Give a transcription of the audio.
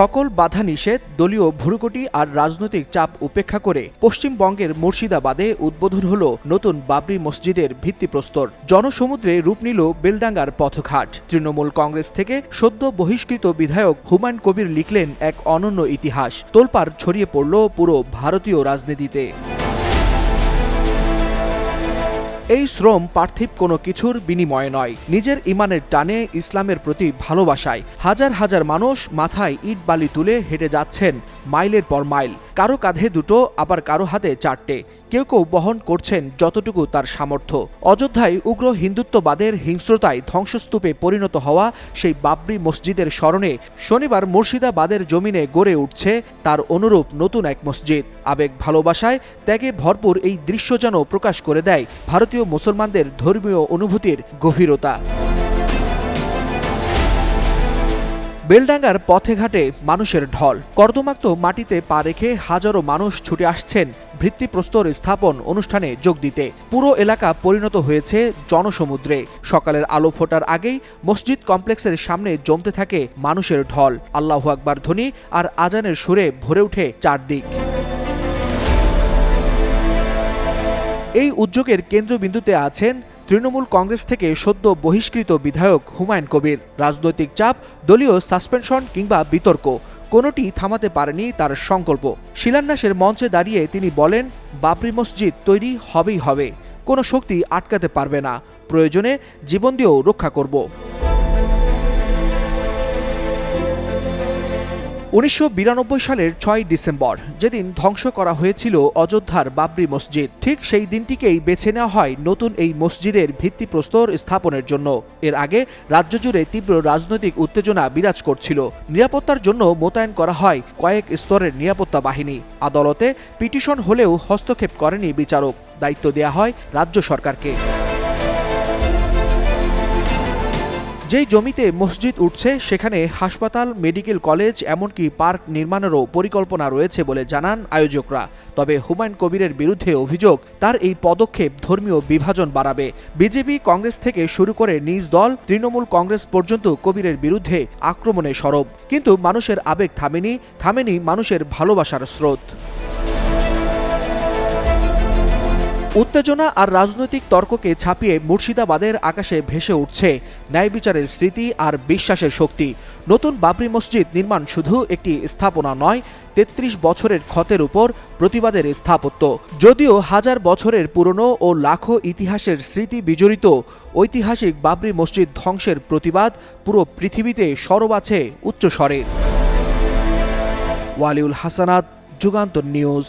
সকল বাধা নিষেধ দলীয় ভুরুকটি আর রাজনৈতিক চাপ উপেক্ষা করে পশ্চিমবঙ্গের মুর্শিদাবাদে উদ্বোধন হল নতুন বাবরি মসজিদের ভিত্তিপ্রস্তর। জনসমুদ্রে রূপ নিল বেলডাঙ্গার পথঘাট। তৃণমূল কংগ্রেস থেকে সদ্য বহিষ্কৃত বিধায়ক হুমায়ুন কবির লিখলেন এক অনন্য ইতিহাস। তোলপাড় ছড়িয়ে পড়ল পুরো ভারতীয় রাজনীতিতে। এই শ্রম পার্থিব কোনো কিছুর বিনিময়ে নয়। নিজের ইমানের টানে ইসলামের প্রতি ভালোবাসায়। হাজার হাজার মানুষ মাথায় ইট বালি তুলে হেঁটে যাচ্ছেন মাইলের পর মাইল। কারও কাঁধে দুটো, আবার কারও হাতে চারটে। কেউ কেউ বহন করছেন যতটুকু তার সামর্থ্য। অযোধ্যায় উগ্র হিন্দুত্ববাদের হিংস্রতায় ধ্বংসস্তূপে পরিণত হওয়া সেই বাবরি মসজিদের স্মরণে শনিবার মুর্শিদাবাদের জমিনে গড়ে উঠছে তার অনুরূপ নতুন এক মসজিদ। আবেগ ভালোবাসায় ত্যাগে ভরপুর এই দৃশ্য যেন প্রকাশ করে দেয় ভারতীয় মুসলমানদের ধর্মীয় অনুভূতির গভীরতা। বেলডাঙ্গার পথে ঘাটে মানুষের ঢল। কর্দমাক্ত মাটিতে পা রেখে হাজারো মানুষ ছুটে আসছেন ভিত্তিপ্রস্তর স্থাপন অনুষ্ঠানে যোগ দিতে। পুরো এলাকা পরিণত হয়েছে জনসমুদ্রে। সকালের আলো ফোটার আগেই মসজিদ কমপ্লেক্সের সামনে জমতে থাকে মানুষের ঢল। আল্লাহ আকবার ধ্বনি আর আজানের সুরে ভরে ওঠে চারদিক। এই উদ্যোগের কেন্দ্রবিন্দুতে আছেন তৃণমূল কংগ্রেস থেকে সদ্য বহিষ্কৃত বিধায়ক হুমায়ুন কবির। রাজনৈতিক চাপ, দলীয় সাসপেনশন কিংবা বিতর্ক, কোনোটি থামাতে পারেনি তার সংকল্প। শিলান্যাসের মঞ্চে দাঁড়িয়ে তিনি বলেন বাবরি মসজিদ তৈরি হবেই হবে। কোনো শক্তি আটকাতে পারবে না। প্রয়োজনে জীবন দিয়েও রক্ষা করব। উনিশশো বিরানব্বই সালের ছয় ডিসেম্বর, যেদিন ধ্বংস করা হয়েছিল অযোধ্যার বাবরি মসজিদ। ঠিক সেই দিনটিকেই বেছে নেওয়া হয় নতুন এই মসজিদের ভিত্তিপ্রস্তর স্থাপনের জন্য। এর আগে রাজ্য জুড়ে তীব্র রাজনৈতিক উত্তেজনা বিরাজ করছিল। নিরাপত্তার জন্য মোতায়েন করা হয় কয়েক স্তরের নিরাপত্তা বাহিনী। আদালতে পিটিশন হলেও হস্তক্ষেপ করেনি বিচারক। দায়িত্ব দেয়া হয় রাজ্য সরকারকে। যেই জমিতে মসজিদ উঠছে, সেখানে হাসপাতাল, মেডিকেল কলেজ, এমনকি পার্ক নির্মাণেরও পরিকল্পনা রয়েছে বলে জানান আয়োজকরা। তবে হুমায়ুন কবিরের বিরুদ্ধে অভিযোগ, তার এই পদক্ষেপ ধর্মীয় বিভাজন বাড়াবে। বিজেপি কংগ্রেস থেকে শুরু করে নিজ দল, তৃণমূল কংগ্রেস পর্যন্ত কবিরের বিরুদ্ধে আক্রমণে সরব। কিন্তু মানুষের আবেগ থামেনি থামেনি মানুষের ভালোবাসার স্রোত। উত্তেজনা আর রাজনৈতিক তর্ককে ছাপিয়ে মুর্শিদাবাদের আকাশে ভেসে উঠছে ন্যায় বিচারের স্মৃতি আর বিশ্বাসের শক্তি। নতুন বাবরি মসজিদ নির্মাণ শুধু একটি স্থাপনা নয়, তেত্রিশ বছরের ক্ষতের উপর প্রতিবাদের স্থাপত্য। যদিও হাজার বছরের পুরনো ও লাখো ইতিহাসের স্মৃতি বিজড়িত, ঐতিহাসিক বাবরি মসজিদ ধ্বংসের প্রতিবাদ পুরো পৃথিবীতে সরব আছে উচ্চস্বরে ওয়ালিউল হাসানাত, যুগান্তর নিউজ।